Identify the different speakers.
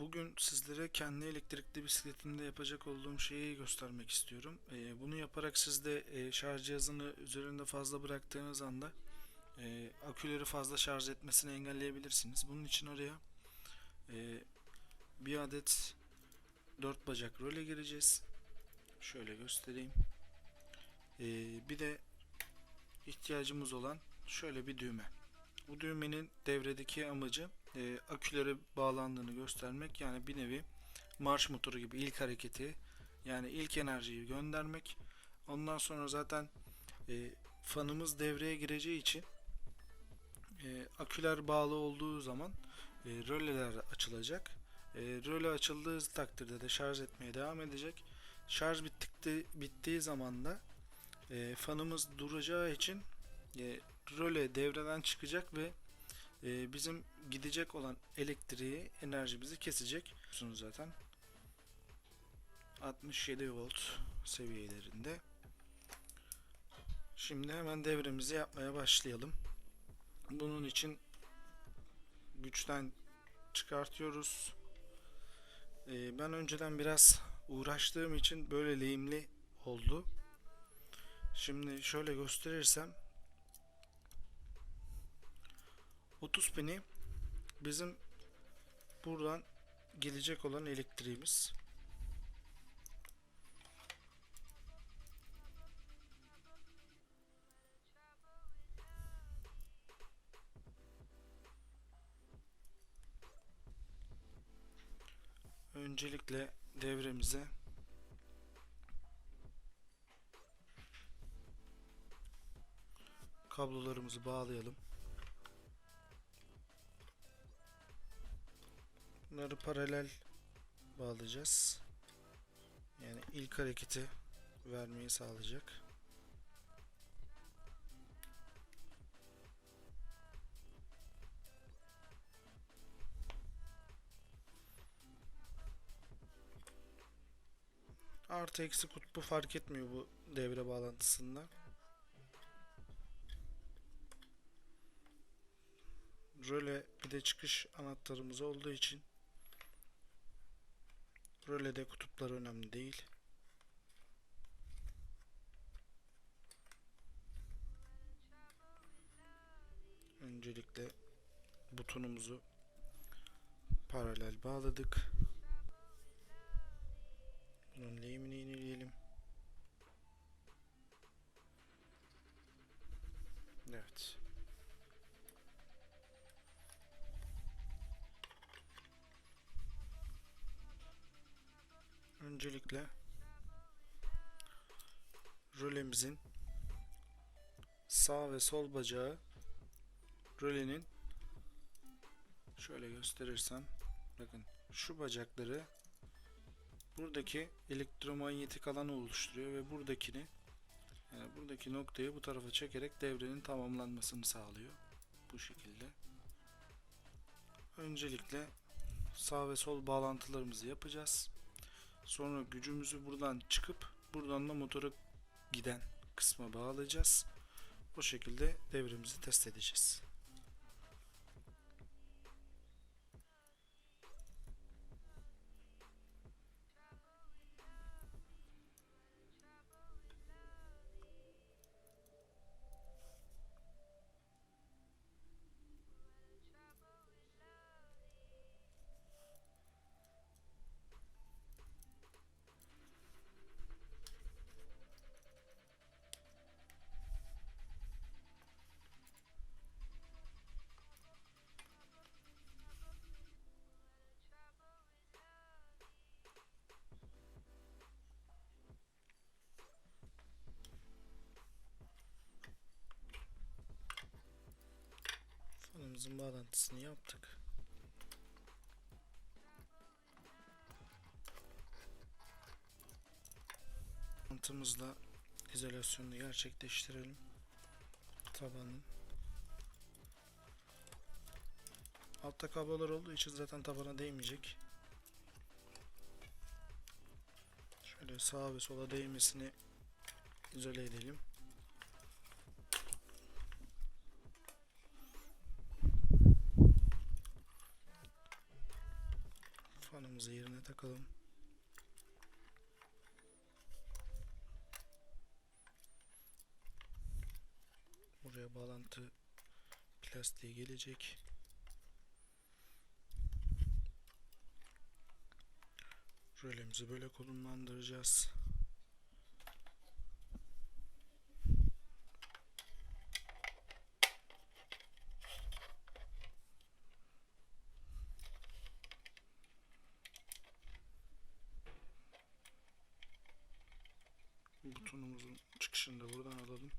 Speaker 1: Bugün sizlere kendi elektrikli bisikletimde yapacak olduğum şeyi göstermek istiyorum. Ee, bunu yaparak siz de e, şarj cihazını üzerinde fazla bıraktığınız anda e, aküleri fazla şarj etmesini engelleyebilirsiniz. Bunun için oraya e, bir adet dört bacak röle gireceğiz. Şöyle göstereyim. E, bir de ihtiyacımız olan şöyle bir düğme. Bu düğmenin devredeki amacı e, akülere bağlandığını göstermek. Yani bir nevi marş motoru gibi ilk hareketi yani ilk enerjiyi göndermek. Ondan sonra zaten e, fanımız devreye gireceği için e, aküler bağlı olduğu zaman e, röleler açılacak. E, röle açıldığı takdirde de şarj etmeye devam edecek. Şarj bittikte, bittiği zaman da e, fanımız duracağı için e, röle devreden çıkacak ve e, bizim gidecek olan elektriği enerjimizi kesecek. Biliyorsunuz zaten 67 volt seviyelerinde. Şimdi hemen devremizi yapmaya başlayalım. Bunun için güçten çıkartıyoruz. E, ben önceden biraz uğraştığım için böyle lehimli oldu. Şimdi şöyle gösterirsem 30 pini bizim buradan gelecek olan elektriğimiz. Öncelikle devremize kablolarımızı bağlayalım. Bunları paralel bağlayacağız. Yani ilk hareketi vermeyi sağlayacak. Artı eksi kutbu fark etmiyor bu devre bağlantısında. Röle bir de çıkış anahtarımız olduğu için Rölede kutuplar önemli değil. Öncelikle butonumuzu paralel bağladık. Bunun lehimini yenileyelim. Evet. Öncelikle rölemizin sağ ve sol bacağı rölenin şöyle gösterirsem bakın şu bacakları buradaki elektromanyetik alanı oluşturuyor ve buradakini yani buradaki noktayı bu tarafa çekerek devrenin tamamlanmasını sağlıyor. Bu şekilde. Öncelikle sağ ve sol bağlantılarımızı yapacağız. Sonra gücümüzü buradan çıkıp buradan da motora giden kısma bağlayacağız. O şekilde devremizi test edeceğiz. Fanımızın bağlantısını yaptık. Mantımızla izolasyonunu gerçekleştirelim. Tabanın. Altta kablolar olduğu için zaten tabana değmeyecek. Şöyle sağa ve sola değmesini izole edelim. Vidalarımızı yerine takalım. Buraya bağlantı plastiği gelecek. Rölemizi böyle konumlandıracağız. Butonumuzun çıkışını da buradan alalım.